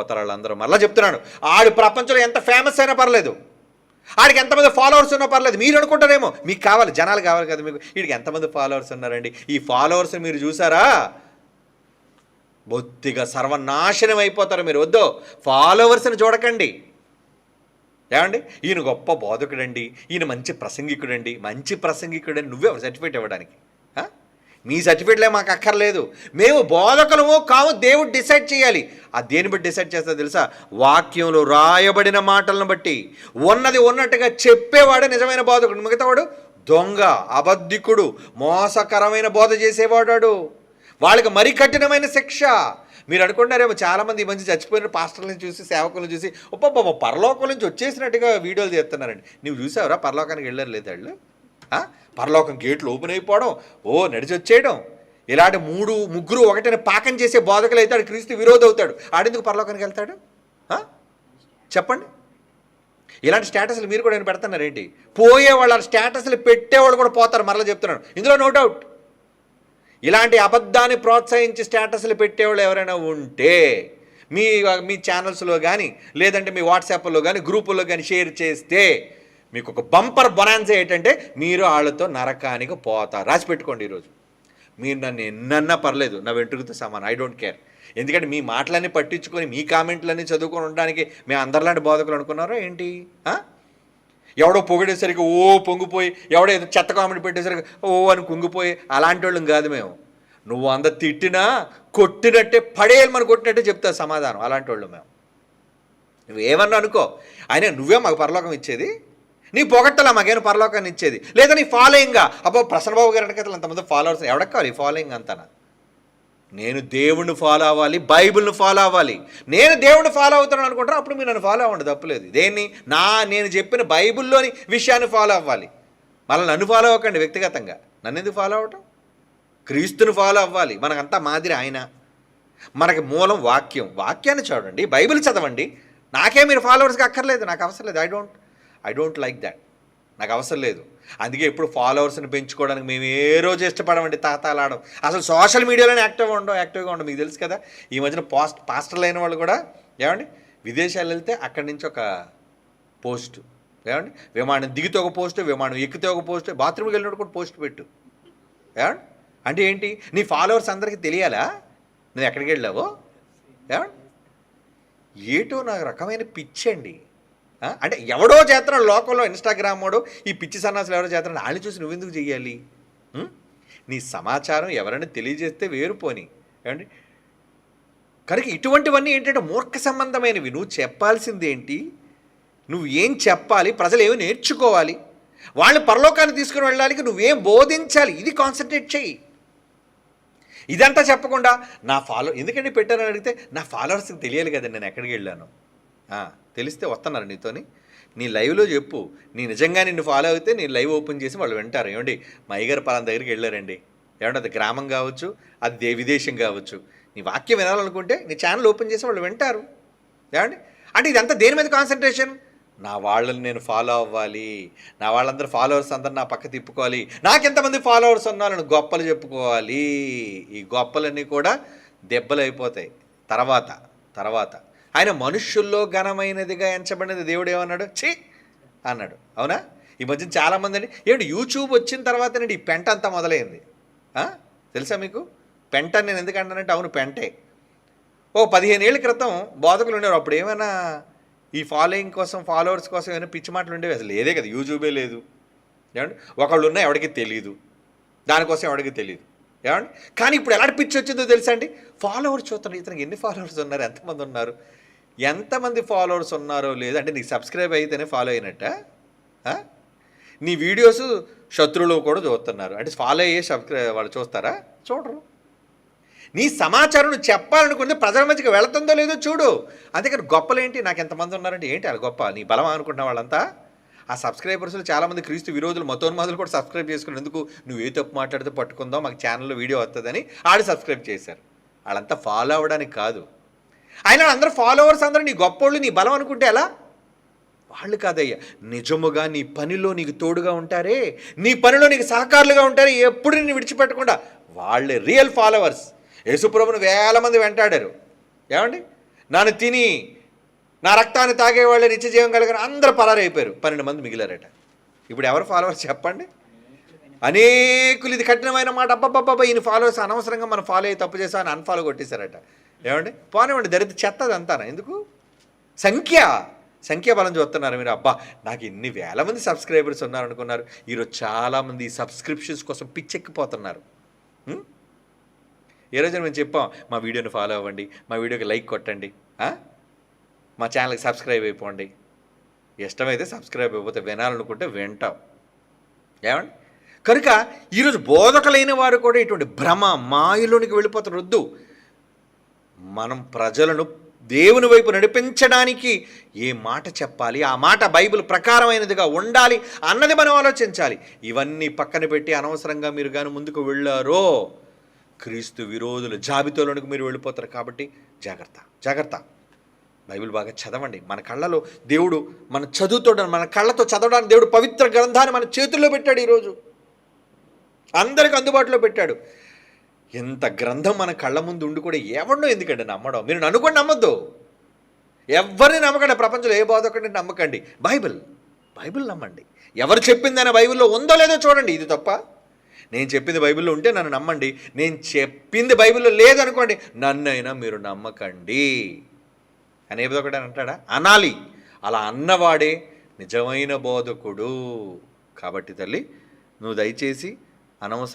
పోతారు వాళ్ళందరూ మళ్ళీ చెప్తున్నాను ఆడు ప్రపంచంలో ఎంత ఫేమస్ అయినా పర్లేదు. ఆడికి ఎంతమంది ఫాలోవర్స్ ఉన్నా పర్లేదు. మీరు అనుకుంటారేమో? మీకు కావాలి. జనాలు కావాలి కదా మీకు. వీడికి ఎంతమంది ఫాలోవర్స్ ఉన్నారండి? ఈ ఫాలోవర్స్ మీరు చూసారా? బొత్తిగా సర్వనాశనం అయిపోతారు మీరు. వద్దు. ఫాలోవర్స్ని చూడకండి. ఏమండి? ఈయన గొప్ప బోధకుడండి. ఈయన మంచి ప్రసంగికుడండి. మంచి ప్రసంగికుడండి నువ్వే సర్టిఫికేట్ ఇవ్వడానికి. మీ సర్టిఫికేట్లే మాకు అక్కర్లేదు. మేము బోధకులము కాము దేవుడు డిసైడ్ చేయాలి. ఆ దేని బట్టి డిసైడ్ చేస్తా తెలుసా? వాక్యంలో రాయబడిన మాటలను బట్టి. ఉన్నది ఉన్నట్టుగా చెప్పేవాడు నిజమైన బోధకుడు. మిగతావాడు దొంగ అబద్ధికుడు మోసకరమైన బోధ చేసేవాడాడు వాళ్ళకి మరి కఠినమైన శిక్ష. మీరు అనుకుంటారేమో చాలామంది ఈ మంచి చచ్చిపోయిన పాస్టర్లను చూసి సేవకులను చూసి ఒప్ప పరలోకం నుంచి వచ్చేసినట్టుగా వీడియోలు చేస్తున్నారండి నువ్వు చూసావురా పరలోకానికి వెళ్ళారు లేదు వాళ్ళు పరలోకం గేట్లు ఓపెన్ అయిపోవడం ఓ నడిచొచ్చేయడం. ఇలాంటి మూడు ముగ్గురు ఒకటిని పాకం చేసే బోధకులు అయితే ఆడు క్రీస్తు విరోధి అవుతాడు ఆడెందుకు పరలోకానికి వెళ్తాడు? చెప్పండి. ఇలాంటి స్టేటస్లు మీరు కూడా నేను పెడుతున్నారేంటి పోయే వాళ్ళ స్టేటస్లు పెట్టేవాళ్ళు కూడా పోతారు మరలా చెప్తున్నాను. ఇందులో నో డౌట్. ఇలాంటి అబద్ధాన్ని ప్రోత్సహించి స్టేటస్లు పెట్టేవాళ్ళు ఎవరైనా ఉంటే మీ మీ ఛానల్స్లో కానీ లేదంటే మీ వాట్సాప్లో కానీ గ్రూపుల్లో కానీ షేర్ చేస్తే మీకు ఒక బంపర్ బొనాన్సా ఏంటంటే మీరు వాళ్ళతో నరకానికి పోతారు రాసి పెట్టుకోండి ఈరోజు. మీరు నన్ను ఎన్నన్నా పర్లేదు నా వెంట్రుకతో సమానం. ఐ డోంట్ కేర్ ఎందుకంటే మీ మాటలన్నీ పట్టించుకొని మీ కామెంట్లన్నీ చదువుకొని ఉండడానికి మేము అందరిలాంటి బోధకులు అనుకున్నారా ఏంటి? ఎవడో పొగిడేసరికి ఓ పొంగిపోయి ఎవడో ఏదో చెత్త కామెంట్ పెట్టేసరికి ఓ అని కుంగిపోయి అలాంటి వాళ్ళం కాదు మేము. నువ్వు అంద తిట్టినా కొట్టినట్టే పడేయాలి మనం కొట్టినట్టే చెప్తా సమాధానం. అలాంటి వాళ్ళు మేము. నువ్వేమన్నా అనుకో. ఆయన నువ్వే మాకు పరలోకం ఇచ్చేది. నీ పొగట్టలా మాకేమైనా పరలోకాన్ని ఇచ్చేది. లేదా నీ ఫాలోయింగ్గా అబ్బో ప్రసన్నబాబు గారు వెనకతలు అంతమంది ఫాలోవర్స్ ఎవడకు కావాలి? ఫాలోయింగ్ అంతనా నేను దేవుణ్ణి ఫాలో అవ్వాలి బైబిల్ని ఫాలో అవ్వాలి. నేను దేవుణ్ణి ఫాలో అవుతాను అనుకుంటాను అప్పుడు మీరు నన్ను ఫాలో అవ్వండి తప్పులేదు దేన్ని? నా నేను చెప్పిన బైబిల్లోని విషయాన్ని ఫాలో అవ్వాలి. మళ్ళీ నన్ను ఫాలో అవ్వకండి వ్యక్తిగతంగా. నన్ను ఎందుకు ఫాలో అవ్వటం? క్రీస్తుని ఫాలో అవ్వాలి. మనకంతా మాదిరి ఆయన. మనకి మూలం వాక్యం. వాక్యాన్ని చూడండి బైబిల్ చదవండి. నాకే మీరు ఫాలోవర్స్కి అక్కర్లేదు నాకు అవసరం లేదు. I don't I don't like that నాకు అవసరం లేదు. అందుకే ఇప్పుడు ఫాలోవర్స్ని పెంచుకోవడానికి మేము ఏ రోజు ఇష్టపడమండి తాతాలాడడం అసలు సోషల్ మీడియాలోనే యాక్టివ్గా ఉండవు యాక్టివ్గా ఉండడం మీకు తెలుసు కదా? ఈ మధ్యన పాస్ట్ పాస్టర్లు అయిన వాళ్ళు కూడా ఏమండి? విదేశాలు వెళ్తే అక్కడి నుంచి ఒక పోస్ట్ ఏమండి? విమానం దిగితే ఒక పోస్ట్ విమానం ఎక్కితే ఒక పోస్ట్ బాత్రూమ్కి వెళ్ళినప్పుడు కూడా పోస్ట్ పెట్టు. ఏమండి? అంటే ఏంటి? నీ ఫాలోవర్స్ అందరికీ తెలియాలా? నువ్వు ఎక్కడికి వెళ్ళావో? ఏమండి? ఏటో నాకు రకమైన పిచ్చి అండి అంటే ఎవడో చేస్తున్నాడు లోకంలో ఇన్స్టాగ్రామ్ వాడు ఈ పిచ్చి సన్నాసులు ఎవరో చేస్తున్నాడు వాళ్ళని చూసి నువ్వెందుకు చెయ్యాలి? నీ సమాచారం ఎవరైనా తెలియజేస్తే వేరు పోని. ఏమండి? కనుక ఇటువంటివన్నీ ఏంటంటే మూర్ఖ సంబంధమైనవి. నువ్వు చెప్పాల్సింది ఏంటి నువ్వు ఏం చెప్పాలి? ప్రజలు ఏమి నేర్చుకోవాలి? వాళ్ళని పరలోకాన్ని తీసుకుని వెళ్ళడానికి నువ్వేం బోధించాలి? ఇది కాన్సన్ట్రేట్ చెయ్యి. ఇదంతా చెప్పకుండా నా ఫాలో ఎందుకంటే పెట్టారని అడిగితే నా ఫాలోవర్స్కి తెలియాలి కదా నేను ఎక్కడికి వెళ్ళాను. తెలిస్తే వస్తున్నారు నీతోని. నీ లైవ్లో చెప్పు. నీ నిజంగా నిన్ను ఫాలో అయితే నీ లైవ్ ఓపెన్ చేసి వాళ్ళు వింటారు. ఏమండి? మా అయ్యగారు పలాన దగ్గరికి వెళ్ళారండి. ఏమంటే అది గ్రామం కావచ్చు అది దే విదేశం కావచ్చు. నీ వాక్యం వినాలనుకుంటే నీ ఛానల్ ఓపెన్ చేసి వాళ్ళు వింటారు. ఏమండి? అంటే ఇదంతా దేని మీద కాన్సన్ట్రేషన్? నా వాళ్ళని నేను ఫాలో అవ్వాలి. నా వాళ్ళందరూ ఫాలోవర్స్ అందరు నా పక్క తిప్పుకోవాలి. నాకెంతమంది ఫాలోవర్స్ ఉన్నారని గొప్పలు చెప్పుకోవాలి. ఈ గొప్పలన్నీ కూడా దెబ్బలు అయిపోతాయి. తర్వాత తర్వాత. ఆయన మనుష్యుల్లో ఘనమైనదిగా ఎంచబడినది దేవుడు ఏమన్నాడు? ఛీ! అన్నాడు. అవునా? ఈ మధ్య చాలామంది అండి ఏమిటి యూట్యూబ్ వచ్చిన తర్వాత ఈ పెంట అంతా మొదలైంది. తెలుసా మీకు? పెంట నేను ఎందుకు అంటానంటే అవును పెంటే. ఓ పదిహేను ఏళ్ళ క్రితం బోధకులు ఉండేవారు. అప్పుడు ఏమైనా ఈ ఫాలోయింగ్ కోసం ఫాలోవర్స్ కోసం ఏమైనా పిచ్చి మాటలు ఉండేవి? అసలు లేదే కదా యూట్యూబే లేదు. ఏమండి? ఒకళ్ళు ఉన్నా ఎవరికి తెలియదు దానికోసం ఎవరికి తెలియదు ఏమండి? కానీ ఇప్పుడు ఎలాంటి పిచ్చి వచ్చిందో తెలుసా అండి? ఫాలోవర్స్ చూస్తున్నాడు ఇతనికి ఎన్ని ఫాలోవర్స్ ఉన్నారు? ఎంతమంది ఉన్నారు? ఎంతమంది ఫాలోవర్స్ ఉన్నారో లేదో అంటే నీకు సబ్స్క్రైబ్ అయితేనే ఫాలో అయినట్ట? నీ వీడియోస్ శత్రువులు కూడా చూస్తున్నారు. అంటే ఫాలో అయ్యే సబ్స్క్రైబ్ వాళ్ళు చూస్తారా? చూడరు. నీ సమాచారం నువ్వు చెప్పాలనుకుంటే ప్రజల మధ్యకి వెళుతుందో లేదో చూడు. అందుకని గొప్పలు ఏంటి నాకు ఎంతమంది ఉన్నారంటే ఏంటి అది గొప్ప? నీ బలం అనుకుంటున్న వాళ్ళంతా? ఆ సబ్స్క్రైబర్స్లో చాలామంది క్రీస్తు విరోధులు మతోన్మాదులు కూడా సబ్స్క్రైబ్ చేసుకుని ఎందుకు నువ్వు ఏ తప్పు మాట్లాడితే పట్టుకుందాం మాకు ఛానల్లో వీడియో వస్తుందని ఆడు సబ్స్క్రైబ్ చేశారు. వాళ్ళంతా ఫాలో అవ్వడానికి కాదు. ఆయన అందరూ ఫాలోవర్స్ అందరూ నీ గొప్పోళ్ళు నీ బలం అనుకుంటే ఎలా? వాళ్ళు కాదయ్యా నిజముగా నీ పనిలో నీకు తోడుగా ఉంటారే. నీ పనిలో నీకు సహకారులుగా ఉంటారే. ఎప్పుడు నిన్ను విడిచిపెట్టకుండా. వాళ్ళే రియల్ ఫాలోవర్స్ యేసుప్రభుని వేల మంది వెంటాడారు. ఏమండి? నన్ను తిని నా రక్తాన్ని తాగేవాళ్ళే నిత్య జీవం కలిగిన అందరూ పరారైపోయారు. పన్నెండు మంది మిగిలారట. ఇప్పుడు ఎవరు ఫాలోవర్స్ చెప్పండి? అనేకులు ఇది కఠినమైన మాట. అబ్బబ్బబ్బా ఈయన ఫాలోవర్స్ అనవసరంగా మనం ఫాలో అయ్యి తప్పు చేసా అని అన్ఫాలో కొట్టేశారట. ఏమండి? పోనివ్వండి దరిద్ర చెత్త అంతానా? ఎందుకు? సంఖ్య! సంఖ్యాబలం చూస్తున్నారు మీరు. అబ్బా నాకు ఇన్ని వేల మంది సబ్స్క్రైబర్స్ ఉన్నారు అనుకున్నారు ఈరోజు చాలామంది ఈ సబ్స్క్రిప్షన్స్ కోసం పిచ్చెక్కిపోతున్నారు. ఉం? ఏ రోజున మేము చెప్పాం మా వీడియోని ఫాలో అవ్వండి మా వీడియోకి లైక్ కొట్టండి మా ఛానల్కి సబ్స్క్రైబ్ అయిపోండి. ఇష్టమైతే సబ్స్క్రైబ్ అయిపోతే వినాలనుకుంటే వింటాం. ఏమండి? కనుక ఈరోజు బోధకలైన వారు కూడా ఇటువంటి భ్రమ మాయలోనికి వెళ్ళిపోతారు వద్దు. మనం ప్రజలను దేవుని వైపు నడిపించడానికి ఏ మాట చెప్పాలి? ఆ మాట బైబిల్ ప్రకారమైనదిగా ఉండాలి అన్నది మనం ఆలోచించాలి. ఇవన్నీ పక్కన పెట్టి అనవసరంగా మీరు కానీ ముందుకు వెళ్ళారో క్రీస్తు విరోధుల జాబితాలోనికి మీరు వెళ్ళిపోతారు కాబట్టి జాగ్రత్త జాగ్రత్త. బైబిల్ బాగా చదవండి. మన కళ్ళలో దేవుడు మన చదువుతో మన కళ్ళతో చదవడానికి దేవుడు పవిత్ర గ్రంథాన్ని మన చేతుల్లో పెట్టాడు ఈరోజు. అందరికి అందుబాటులో పెట్టాడు. ఎంత గ్రంథం మన కళ్ళ ముందు ఉండి కూడా ఎవడో ఎందుకండి నమ్మడం? మీరు నన్ను కూడా నమ్మద్దు. ఎవరిని నమ్మకండి. ప్రపంచంలో ఏ బోధకుడిని నమ్మకండి. బైబిల్ బైబిల్ నమ్మండి. ఎవరు చెప్పిందనే బైబిల్లో ఉందో లేదో చూడండి. ఇది తప్ప నేను చెప్పింది బైబిల్లో ఉంటే నన్ను నమ్మండి. నేను చెప్పింది బైబిల్లో లేదనుకోండి నన్నైనా మీరు నమ్మకండి. అని ఏ బోధకుడు అని అంటాడా? అనాలి. అలా అన్నవాడే నిజమైన బోధకుడు. కాబట్టి తల్లి నువ్వు దయచేసి అనవసరం